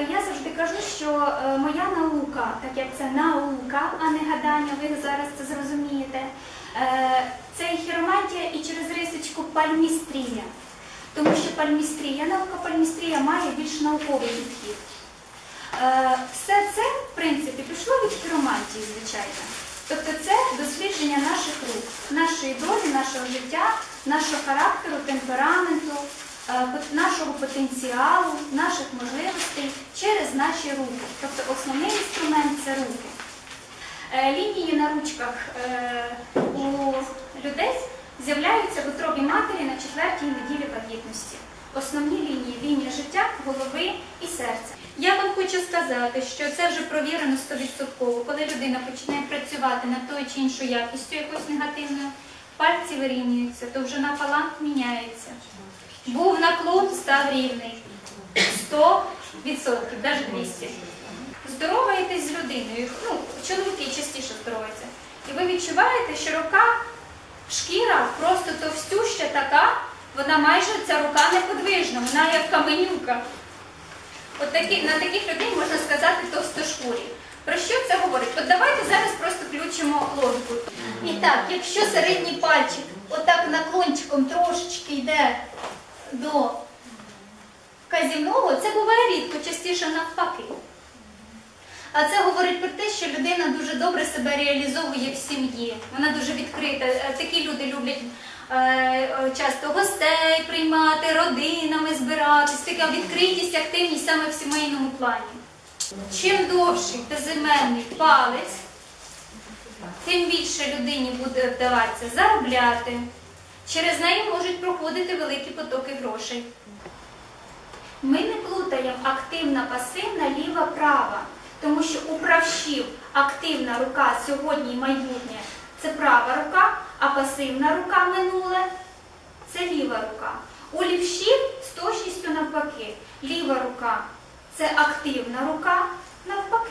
Я завжди кажу, що е, моя наука, так як це наука, а не гадання, ви зараз це зрозумієте, е, це і хіромантія і через рисочку пальмістрія. Тому що пальмістрія, наука пальмістрія має більш науковий підхід. Е, Все це, в принципі, пішло від хіромантії, звичайно. Тобто це дослідження наших рук, нашої долі, нашого життя, нашого характеру, темпераменту, нашого потенціалу, наших можливостей наші руки. Тобто основний інструмент це руки. Е, Лінії на ручках е, у людей з'являються в утробі матері на четвертій неділі вагітності. Основні лінії лінія життя, голови і серця. Я вам хочу сказати, що це вже провірено 100%. Коли людина починає працювати над тою чи іншою якістю якоюсь негативною, пальці вирівнюються, то вже на палант міняється. Був наклон, став рівний. 100%, навіть 200. Здороваєтесь з людиною. Ну, чоловіки частіше здороваються. І ви відчуваєте, що рука, шкіра просто товстюща така, вона майже ця рука неподвижна, вона як каменюка. От такі, на таких людей можна сказати товстошкурі. Про що це говорить? От давайте зараз просто включимо логіку. І так, якщо середній пальчик отак наклончиком трошечки йде до казівного, це буває рідко, частіше навпаки. А це говорить про те, що людина дуже добре себе реалізовує в сім'ї. Вона дуже відкрита. Е, Такі люди люблять е, е, часто гостей приймати, родинами збиратись, така відкритість, активність саме в сімейному плані. Чим довший безіменний палець, тим більше людині буде вдаватися заробляти. Через неї можуть проходити великі потоки грошей. Ми не плутаємо активна пасивна ліва права, тому що у правшів активна рука сьогодні і майбутнє це права рука, а пасивна рука минуле це ліва рука. У лівшів з точністю навпаки. Ліва рука це активна рука, навпаки.